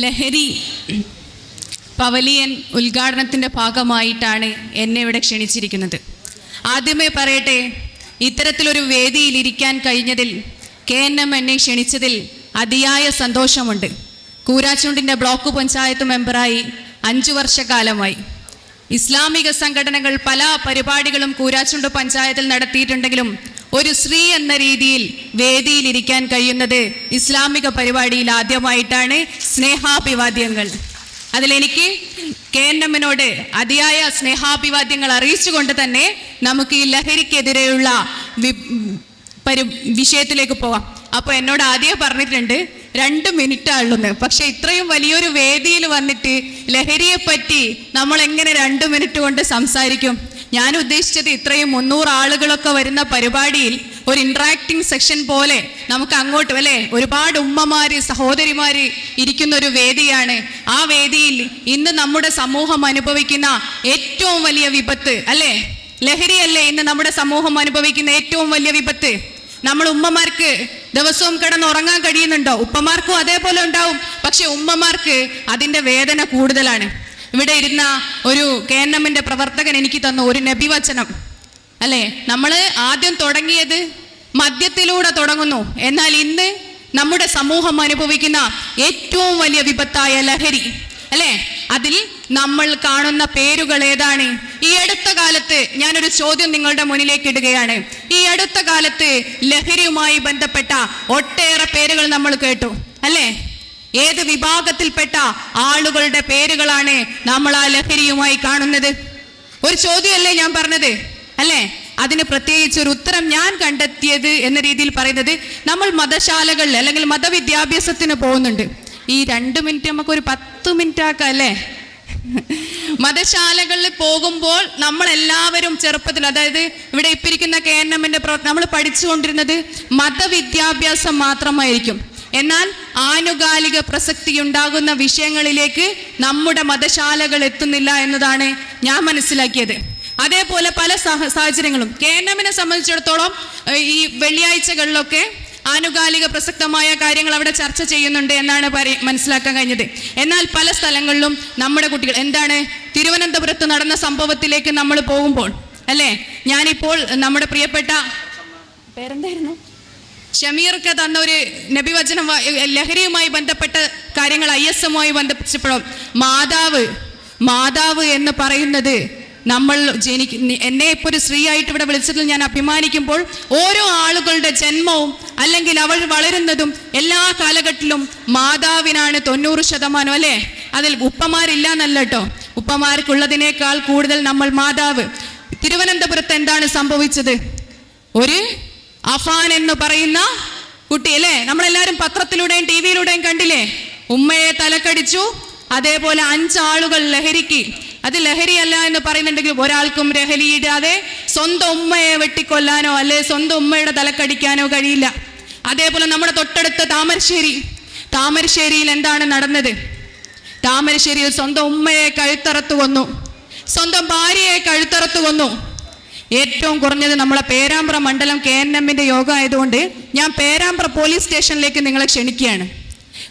ലഹരി പവലിയൻ ഉദ്ഘാടനത്തിന്റെ ഭാഗമായിട്ടാണ് എന്നെ ഇവിടെ ക്ഷണിച്ചിരിക്കുന്നത്. ആദ്യമേ പറയട്ടെ ഇത്തരത്തിലൊരു വേദിയിൽ ഇരിക്കാൻ കഴിഞ്ഞതിൽ കെ എൻ എം എന്നെ ക്ഷണിച്ചതിൽ അതിയായ സന്തോഷമുണ്ട്. കൂരാച്ചുണ്ടിന്റെ ബ്ലോക്ക് പഞ്ചായത്ത് മെമ്പറായി അഞ്ചു വർഷക്കാലമായി. ഇസ്ലാമിക സംഘടനകൾ പല പരിപാടികളും കൂരാച്ചുണ്ട് പഞ്ചായത്തിൽ നടത്തിയിട്ടുണ്ടെങ്കിലും ഒരു സ്ത്രീ എന്ന രീതിയിൽ വേദിയിലിരിക്കാൻ കഴിയുന്നത് ഇസ്ലാമിക പരിപാടിയിൽ ആദ്യമായിട്ടാണ് സ്നേഹാഭിവാദ്യങ്ങൾ. അതിലെനിക്ക് കെ എൻ എമ്മിനോട് അതിയായ സ്നേഹാഭിവാദ്യങ്ങൾ അറിയിച്ചുകൊണ്ട് തന്നെ നമുക്ക് ഈ ലഹരിക്കെതിരെയുള്ള പരി വിഷയത്തിലേക്ക് പോവാം അപ്പോൾ എന്നോട് ആദ്യം പറഞ്ഞിട്ടുണ്ട് രണ്ട് മിനിറ്റ് ആളുന്ന് പക്ഷെ ഇത്രയും വലിയൊരു വേദിയിൽ വന്നിട്ട് ലഹരിയെ പറ്റി നമ്മൾ എങ്ങനെ രണ്ട് മിനിറ്റ് കൊണ്ട് സംസാരിക്കും? ഞാൻ ഉദ്ദേശിച്ചത് ഇത്രയും മുന്നൂറ് ആളുകളൊക്കെ വരുന്ന പരിപാടിയിൽ ഒരു ഇന്ററാക്ടിങ് സെക്ഷൻ പോലെ നമുക്ക് അങ്ങോട്ട് അല്ലേ? ഒരുപാട് ഉമ്മമാര് സഹോദരിമാര് ഇരിക്കുന്ന ഒരു വേദിയാണ്. ആ വേദിയിൽ ഇന്ന് നമ്മുടെ സമൂഹം അനുഭവിക്കുന്ന ഏറ്റവും വലിയ വിപത്ത് അല്ലേ? ലഹരിയല്ലേ ഇന്ന് നമ്മുടെ സമൂഹം അനുഭവിക്കുന്ന ഏറ്റവും വലിയ വിപത്ത്? നമ്മൾ ഉമ്മമാർക്ക് ദിവസവും കിടന്ന് ഉറങ്ങാൻ കഴിയുന്നുണ്ടോ? ഉപ്പമാർക്കും അതേപോലെ ഉണ്ടാവും. പക്ഷെ ഉമ്മമാർക്ക് അതിന്റെ വേദന കൂടുതലാണ്. ഇവിടെ ഇരുന്ന ഒരു കെ എൻ എമ്മിന്റെ പ്രവർത്തകൻ എനിക്ക് തന്ന ഒരു നബിവചനം അല്ലേ? നമ്മൾ ആദ്യം തുടങ്ങിയത് മദ്യത്തിലൂടെ തുടങ്ങുന്നു. എന്നാൽ ഇന്ന് നമ്മുടെ സമൂഹം അനുഭവിക്കുന്ന ഏറ്റവും വലിയ വിപത്തായ ലഹരി. അല്ലേ? അതിൽ നമ്മൾ കാണുന്ന പേരുകൾ ഏതാണ്? ഈ അടുത്ത കാലത്ത് ഞാനൊരു ചോദ്യം നിങ്ങളുടെ മുന്നിലേക്ക് ഇടുകയാണ്. ഈ അടുത്ത കാലത്ത് ലഹരിയുമായി ബന്ധപ്പെട്ട ഒട്ടേറെ പേരുകൾ നമ്മൾ കേട്ടു. അല്ലേ? ഏത് വിഭാഗത്തിൽപ്പെട്ട ആളുകളുടെ പേരുകളാണ് നമ്മൾ ആ ലഹരിയുമായി കാണുന്നത്? ഒരു ചോദ്യമല്ലേ ഞാൻ പറഞ്ഞത്? അല്ലേ? അതിന് പ്രത്യേകിച്ച് ഒരു ഉത്തരം ഞാൻ കണ്ടെത്തിയത് എന്ന രീതിയിൽ പറയുന്നത് നമ്മൾ മതശാലകളിൽ അല്ലെങ്കിൽ മതവിദ്യാഭ്യാസത്തിന് പോകുന്നുണ്ട്. ഈ രണ്ട് മിനിറ്റ് നമുക്ക് ഒരു പത്ത് മിനിറ്റ് ആക്കാം അല്ലേ? മതശാലകളിൽ പോകുമ്പോൾ നമ്മൾ എല്ലാവരും ചെറുപ്പത്തിൽ അതായത് ഇവിടെ ഇപ്പിരിക്കുന്ന കെ എൻ എമ്മിന്റെ പ്രവർത്തനം നമ്മൾ പഠിച്ചുകൊണ്ടിരുന്നത് മതവിദ്യാഭ്യാസം മാത്രമായിരിക്കും. എന്നാൽ ആനുകാലിക പ്രസക്തി ഉണ്ടാകുന്ന വിഷയങ്ങളിലേക്ക് നമ്മുടെ മതശാലകൾ എത്തുന്നില്ല എന്നതാണ് ഞാൻ മനസ്സിലാക്കിയത്. അതേപോലെ പല സാഹ- സാഹചര്യങ്ങളും. കെ എൻ എമ്മിനെ സംബന്ധിച്ചിടത്തോളം ഈ വെള്ളിയാഴ്ചകളിലൊക്കെ ആനുകാലിക പ്രസക്തമായ കാര്യങ്ങൾ അവിടെ ചർച്ച ചെയ്യുന്നുണ്ട് എന്നാണ് മനസ്സിലാക്കാൻ കഴിഞ്ഞത്. എന്നാൽ പല സ്ഥലങ്ങളിലും നമ്മുടെ കുട്ടികൾ എന്താണ് തിരുവനന്തപുരത്ത് നടന്ന സംഭവത്തിലേക്ക് നമ്മൾ പോകുമ്പോൾ അല്ലേ? ഞാനിപ്പോൾ നമ്മുടെ പ്രിയപ്പെട്ട പേരെന്തായിരുന്നു? ഷമീർക്ക് തന്ന ഒരു നബിവചനം ലഹരിയുമായി ബന്ധപ്പെട്ട കാര്യങ്ങൾ ഐ എസ് എമ്മുമായി ബന്ധപ്പെട്ടപ്പോഴും മാതാവ് മാതാവ് എന്ന് പറയുന്നത് നമ്മൾ ജനിക്ക എന്നെ ഇപ്പോൾ ഒരു സ്ത്രീ ആയിട്ട് ഇവിടെ വിളിച്ചതിൽ ഞാൻ അഭിമാനിക്കുമ്പോൾ ഓരോ ആളുകളുടെ ജന്മവും അല്ലെങ്കിൽ അവൾ വളരുന്നതും എല്ലാ കാലഘട്ടത്തിലും മാതാവിനാണ് തൊണ്ണൂറ് ശതമാനം അല്ലേ? അതിൽ ഉപ്പമാരില്ല എന്നല്ല കേട്ടോ. ഉപ്പമാർക്കുള്ളതിനേക്കാൾ കൂടുതൽ നമ്മൾ മാതാവ്. തിരുവനന്തപുരത്ത് എന്താണ് സംഭവിച്ചത്? ഒരു അഫാൻ എന്ന് പറയുന്ന കുട്ടി അല്ലേ? നമ്മളെല്ലാരും പത്രത്തിലൂടെയും ടി വിയിലൂടെയും കണ്ടില്ലേ? ഉമ്മയെ തലക്കടിച്ചു അതേപോലെ അഞ്ചാളുകൾ ലഹരിക്ക്. അത് ലഹരിയല്ല എന്ന് പറയുന്നുണ്ടെങ്കിൽ ഒരാൾക്കും ലഹരിയിടാതെ സ്വന്തം ഉമ്മയെ വെട്ടിക്കൊല്ലാനോ അല്ലെ സ്വന്തം ഉമ്മയുടെ തലക്കടിക്കാനോ കഴിയില്ല. അതേപോലെ നമ്മുടെ തൊട്ടടുത്ത താമരശ്ശേരി. താമരശ്ശേരിയിൽ എന്താണ് നടന്നത്? താമരശ്ശേരിയിൽ സ്വന്തം ഉമ്മയെ കഴുത്തറത്ത് കൊന്നു. സ്വന്തം ഭാര്യയെ കഴുത്തറത്ത് കൊന്നു. ഏറ്റവും കുറഞ്ഞത് നമ്മളെ പേരാമ്പ്ര മണ്ഡലം കെ എൻ എമ്മിന്റെ യോഗം ആയതുകൊണ്ട് ഞാൻ പേരാമ്പ്ര പോലീസ് സ്റ്റേഷനിലേക്ക് നിങ്ങളെ ക്ഷണിക്കുകയാണ്.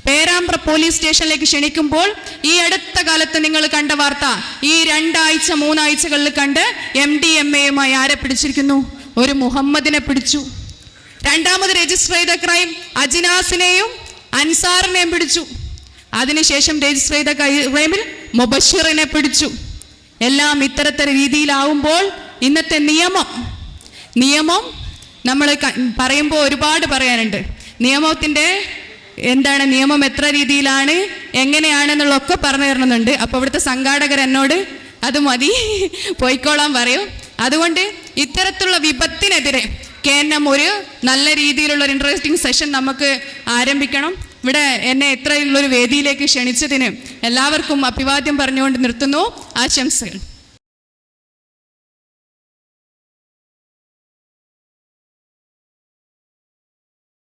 പേരാമ്പ്ര പോലീസ് സ്റ്റേഷനിലേക്ക് ക്ഷണിക്കുമ്പോൾ ഈ അടുത്ത കാലത്ത് നിങ്ങൾ കണ്ട വാർത്ത ഈ രണ്ടാഴ്ച മൂന്നാഴ്ചകളിൽ കണ്ട് എം ഡി എം എയുമായി ആരെ പിടിച്ചിരിക്കുന്നു? ഒരു മുഹമ്മദിനെ പിടിച്ചു. രണ്ടാമത് രജിസ്റ്റർ ചെയ്ത ക്രൈം അജിനാസിനെയും അൻസാറിനെയും പിടിച്ചു. അതിനുശേഷം രജിസ്റ്റർ ചെയ്ത ക്രൈമിൽ മുബഷിറിനെ പിടിച്ചു. എല്ലാം ഇത്തരത്തിൽ രീതിയിലാവുമ്പോൾ ഇന്നത്തെ നിയമം നിയമം നമ്മൾ പറയുമ്പോൾ ഒരുപാട് പറയാനുണ്ട്. നിയമത്തിന്റെ എന്താണ് നിയമം എത്ര രീതിയിലാണ് എങ്ങനെയാണെന്നുള്ളതൊക്കെ പറഞ്ഞു തരണമെന്നുണ്ട് അപ്പോൾ ഇവിടുത്തെ സംഘാടകർ എന്നോട് അത് മതി പോയിക്കോളാൻ പറയും. അതുകൊണ്ട് ഇത്തരത്തിലുള്ള വിപത്തിനെതിരെ കെ എൻ എം ഒരു നല്ല രീതിയിലുള്ള ഒരു ഇൻട്രസ്റ്റിംഗ് സെഷൻ നമുക്ക് ആരംഭിക്കണം. ഇവിടെ എന്നെ ഇത്രയുള്ളൊരു വേദിയിലേക്ക് ക്ഷണിച്ചതിന് എല്ലാവർക്കും അഭിവാദ്യം പറഞ്ഞുകൊണ്ട് നിർത്തുന്നു. ആശംസകൾ.